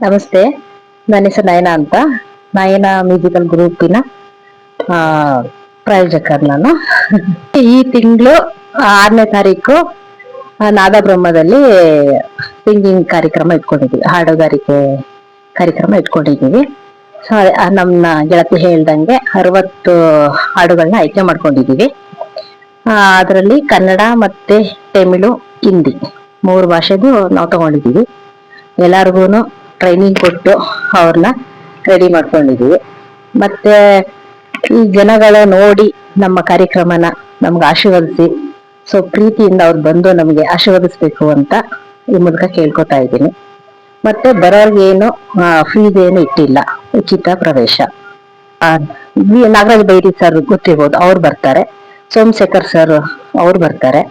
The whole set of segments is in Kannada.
ನಮಸ್ತೆ. ನನ್ನ ಹೆಸರು ನಯನ ಅಂತ. ನಯನ ಮ್ಯೂಸಿಕಲ್ ಗ್ರೂಪಿನ ಪ್ರಾಯೋಜಕರು ನಾನು ಈ ತಿಂಗಳು ಆರನೇ ತಾರೀಕು ನಾದಬ್ರಹ್ಮದಲ್ಲಿ ಸಿಂಗಿಂಗ್ ಕಾರ್ಯಕ್ರಮ ಇಟ್ಕೊಂಡಿದ್ದೀವಿ ಹಾಡುಗಾರಿಕೆ ಕಾರ್ಯಕ್ರಮ ಇಟ್ಕೊಂಡಿದ್ದೀವಿ ಸೊ ನಮ್ಮ ಗೆಳತಿ ಹೇಳ್ದಂಗೆ ಅರವತ್ತು ಹಾಡುಗಳನ್ನ ಆಯ್ಕೆ ಮಾಡ್ಕೊಂಡಿದ್ದೀವಿ ಅದರಲ್ಲಿ ಕನ್ನಡ ಮತ್ತೆ ತಮಿಳು, ಹಿಂದಿ ಮೂರು ಭಾಷೆದು ನಾವು ತಗೊಂಡಿದ್ದೀವಿ ಎಲ್ಲಾರ್ಗು ಟ್ರೈನಿಂಗ್ ಕೊಟ್ಟು ಅವ್ರನ್ನ ರೆಡಿ ಮಾಡ್ಕೊಂಡಿದೀವಿ. ಮತ್ತೆ ಈ ಜನಗಳ ನೋಡಿ ನಮ್ಮ ಕಾರ್ಯಕ್ರಮನ ನಮ್ಗೆ ಆಶೀರ್ವದಿಸಿ. ಸೊ ಪ್ರೀತಿಯಿಂದ ಅವ್ರು ಬಂದು ನಮಗೆ ಆಶೀರ್ವದಿಸ್ಬೇಕು ಅಂತ ಈ ಮೂಲಕ ಕೇಳ್ಕೊತಾ ಇದ್ದೀನಿ. ಮತ್ತೆ ಬರೋರ್ಗೇನು ಫೀಸ್ ಏನು ಇಟ್ಟಿಲ್ಲ. ಉಚಿತ ಪ್ರವೇಶ. ನಾಗರಾಜ್ ಬೈರಿ ಸರ್ ಗೊತ್ತಿರ್ಬೋದು, ಅವ್ರು ಬರ್ತಾರೆ. ಸೋಮಶೇಖರ್ ಸರ್ ಅವ್ರು ಬರ್ತಾರೆ.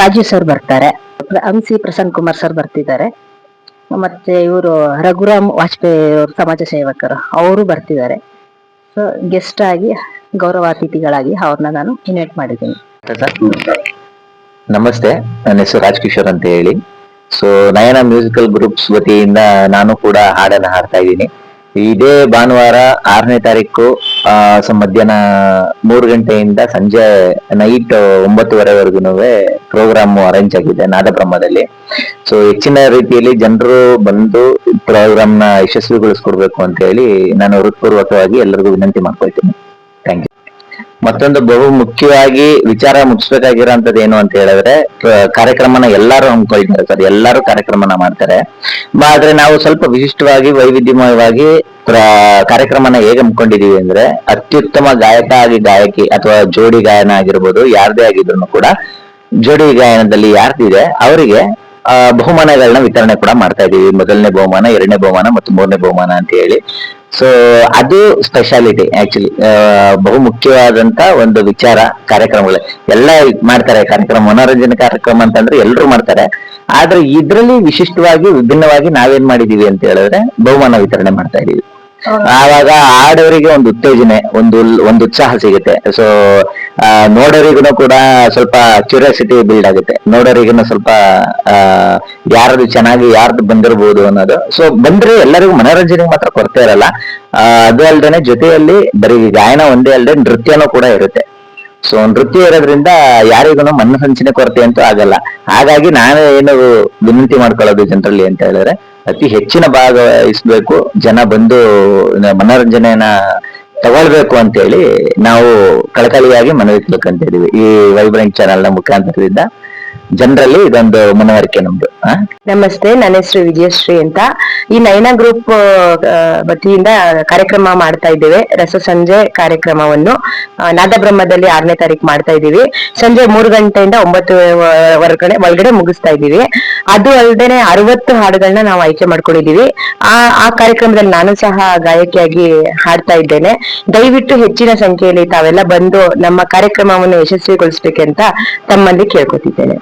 ರಾಜೀವ್ ಸರ್ ಬರ್ತಾರೆ. ಅಂಸಿ ಪ್ರಸನ್ನ ಕುಮಾರ್ ಸರ್ ಬರ್ತಿದ್ದಾರೆ. ಮತ್ತೆ ಇವರು ರಘುರಾಮ್ ವಾಜಪೇಯಿ ಅವರು ಸಮಾಜ ಸೇವಕರು, ಅವರು ಬರ್ತಿದ್ದಾರೆ. ಸೊ ಗೆಸ್ಟ್ ಆಗಿ ಗೌರವಾತಿಥಿಗಳಾಗಿ ಅವ್ರನ್ನ ನಾನು ಇನ್ವೈಟ್ ಮಾಡಿದ್ದೀನಿ. ನಮಸ್ತೆ ನನ್ನ ಹೆಸರು ರಾಜ್ಕಿಶೋರ್ ಅಂತ ಹೇಳಿ. ಸೊ ನಯನ ಮ್ಯೂಸಿಕಲ್ ಗ್ರೂಪ್ಸ್ ವತಿಯಿಂದ ನಾನು ಕೂಡ ಹಾಡನ್ನು ಹಾಡ್ತಾ ಇದ್ದೀನಿ. ಇದೇ ಭಾನುವಾರ ಆರನೇ ತಾರೀಕು ಮಧ್ಯಾಹ್ನ ಮೂರು ಗಂಟೆಯಿಂದ ಸಂಜೆ ನೈಟ್ ಒಂಬತ್ತುವರೆವರೆಗೂ ಪ್ರೋಗ್ರಾಮ್ ಅರೇಂಜ್ ಆಗಿದೆ ನಾದಬ್ರಹ್ಮದಲ್ಲಿ ಸೊ ಹೆಚ್ಚಿನ ರೀತಿಯಲ್ಲಿ ಜನರು ಬಂದು ಪ್ರೋಗ್ರಾಮ್ನ ಯಶಸ್ವಿಗೊಳಿಸ್ಕೊಡ್ಬೇಕು ಅಂತ ಹೇಳಿ ನಾನು ಹೃತ್ಪೂರ್ವಕವಾಗಿ ಎಲ್ಲರಿಗೂ ವಿನಂತಿ ಮಾಡ್ಕೊಳ್ತೀನಿ. ಥ್ಯಾಂಕ್ ಯು ಮತ್ತೊಂದು ಬಹು ಮುಖ್ಯವಾಗಿ ವಿಚಾರ ಮುಗಿಸ್ಬೇಕಾಗಿರೋಂಥದ್ದು ಏನು ಅಂತ ಹೇಳಿದ್ರೆ ಕಾರ್ಯಕ್ರಮನ ಎಲ್ಲರೂ ಹಮ್ಮಿಕೊಳ್ತಾರೆ ಸರ್ ಎಲ್ಲಾರು ಕಾರ್ಯಕ್ರಮನ ಮಾಡ್ತಾರೆ. ಆದ್ರೆ ನಾವು ಸ್ವಲ್ಪ ವಿಶಿಷ್ಟವಾಗಿ, ವೈವಿಧ್ಯಮಯವಾಗಿ ಕಾರ್ಯಕ್ರಮನ ಹೇಗೆ ಹಮ್ಮಿಕೊಂಡಿದೀವಿ ಅಂದ್ರೆ, ಅತ್ಯುತ್ತಮ ಗಾಯಕ ಆಗಿ ಗಾಯಕಿ ಅಥವಾ ಜೋಡಿ ಗಾಯನ ಆಗಿರ್ಬೋದು, ಯಾರದೇ ಆಗಿದ್ರು ಕೂಡ ಜೋಡಿ ಗಾಯನದಲ್ಲಿ ಯಾರ್ದಿದೆ, ಅವರಿಗೆ ಬಹುಮಾನಗಳನ್ನ ವಿತರಣೆ ಕೂಡ ಮಾಡ್ತಾ ಇದೀವಿ. ಮೊದಲನೇ ಬಹುಮಾನ, ಎರಡನೇ ಬಹುಮಾನ ಮತ್ತು ಮೂರನೇ ಬಹುಮಾನ ಅಂತ ಹೇಳಿ. ಸೊ ಅದು ಸ್ಪೆಷಾಲಿಟಿ ಆಕ್ಚುಲಿ ಬಹು ಮುಖ್ಯವಾದಂತ ಒಂದು ವಿಚಾರ, ಕಾರ್ಯಕ್ರಮಗಳು. ಎಲ್ಲ ಮಾಡ್ತಾರೆ ಕಾರ್ಯಕ್ರಮ, ಮನೋರಂಜನೆ ಕಾರ್ಯಕ್ರಮ ಅಂತಂದ್ರೆ ಎಲ್ಲರೂ ಮಾಡ್ತಾರೆ. ಆದ್ರೆ ಇದ್ರಲ್ಲಿ ವಿಶಿಷ್ಟವಾಗಿ, ವಿಭಿನ್ನವಾಗಿ ನಾವೇನ್ ಮಾಡಿದೀವಿ ಅಂತ ಹೇಳಿದ್ರೆ, ಬಹುಮಾನ ವಿತರಣೆ ಮಾಡ್ತಾ ಇದೀವಿ. ಆವಾಗ ಆಡೋರಿಗೆ ಒಂದು ಉತ್ತೇಜನೆ, ಒಂದು ಒಂದು ಉತ್ಸಾಹ ಸಿಗುತ್ತೆ. ಸೊ ನೋಡೋರಿಗೂ ಕೂಡ ಸ್ವಲ್ಪ ಕ್ಯೂರಿಯಾಸಿಟಿ ಬಿಲ್ಡ್ ಆಗುತ್ತೆ. ನೋಡೋರಿಗೂ ಸ್ವಲ್ಪ ಯಾರದು ಚೆನ್ನಾಗಿ, ಯಾರ್ದು ಬಂದಿರಬಹುದು ಅನ್ನೋದು. ಸೊ ಬಂದ್ರೆ ಎಲ್ಲರಿಗೂ ಮನೋರಂಜನೆ ಮಾತ್ರ ಕೊರತೆ ಇರಲ್ಲ. ಅದು ಅಲ್ದೇನೆ ಜೊತೆಯಲ್ಲಿ ಬರೀ ಗಾಯನ ಒಂದೇ ಅಲ್ಲದೆ ನೃತ್ಯನೂ ಕೂಡ ಇರುತ್ತೆ. ಸೊ ನೃತ್ಯ ಇರೋದ್ರಿಂದ ಯಾರಿಗೂ ಮನೋರಂಜನೆ ಕೊರತೆ ಅಂತೂ ಆಗಲ್ಲ. ಹಾಗಾಗಿ ನಾನು ಏನು ವಿನಂತಿ ಮಾಡ್ಕೊಳ್ಳೋದು ಜನರಲ್ಲಿ ಅಂತ ಹೇಳಿದ್ರೆ, ಅತಿ ಹೆಚ್ಚಿನ ಭಾಗವಹಿಸ್ಬೇಕು, ಜನ ಬಂದು ಮನೋರಂಜನೆಯನ್ನ ತಗೊಳ್ಬೇಕು ಅಂತ ಹೇಳಿ ನಾವು ಕಳಕಳಿಯಾಗಿ ಮನವಿ ತಿಳ್ಕೊಂತ ಇದೀವಿ. ಈ ವೈಬ್ರೆಂಟ್ ಚಾನೆಲ್ನ ಮುಖಾಂತರದಿಂದ. ಜನರಲ್ಲಿ ಇದೊಂದು ಮನವರಿಕೆ ನಮ್ದು? ನಮಸ್ತೆ, ನನ್ನ ಹೆಸರು ವಿಜಯಶ್ರೀ ಅಂತ. ಈ ನಯನ ಗ್ರೂಪ್ ವತಿಯಿಂದ ಕಾರ್ಯಕ್ರಮ ಮಾಡ್ತಾ ಇದ್ದೇವೆ. ರಸ ಸಂಜೆ ಕಾರ್ಯಕ್ರಮವನ್ನು ನಾದಬ್ರಹ್ಮದಲ್ಲಿ ಆರನೇ ತಾರೀಕು ಮಾಡ್ತಾ ಇದ್ದೀವಿ. ಸಂಜೆ ಮೂರು ಗಂಟೆಯಿಂದ ಒಂಬತ್ತು ಹೊರಗಡೆ ಒಳಗಡೆ ಮುಗಿಸ್ತಾ ಇದ್ದೀವಿ. ಅದು ಅಲ್ಲದೆ ಅರವತ್ತು ಹಾಡುಗಳನ್ನ ನಾವು ಆಯ್ಕೆ ಮಾಡ್ಕೊಂಡಿದೀವಿ ಆ ಆ ಕಾರ್ಯಕ್ರಮದಲ್ಲಿ ನಾನು ಸಹ ಗಾಯಕಿಯಾಗಿ ಹಾಡ್ತಾ ಇದ್ದೇನೆ. ದಯವಿಟ್ಟು ಹೆಚ್ಚಿನ ಸಂಖ್ಯೆಯಲ್ಲಿ ತಾವೆಲ್ಲ ಬಂದು ನಮ್ಮ ಕಾರ್ಯಕ್ರಮವನ್ನು ಯಶಸ್ವಿಗೊಳಿಸ್ಬೇಕಂತ ತಮ್ಮಲ್ಲಿ ಕೇಳ್ಕೊತಿದ್ದೇನೆ.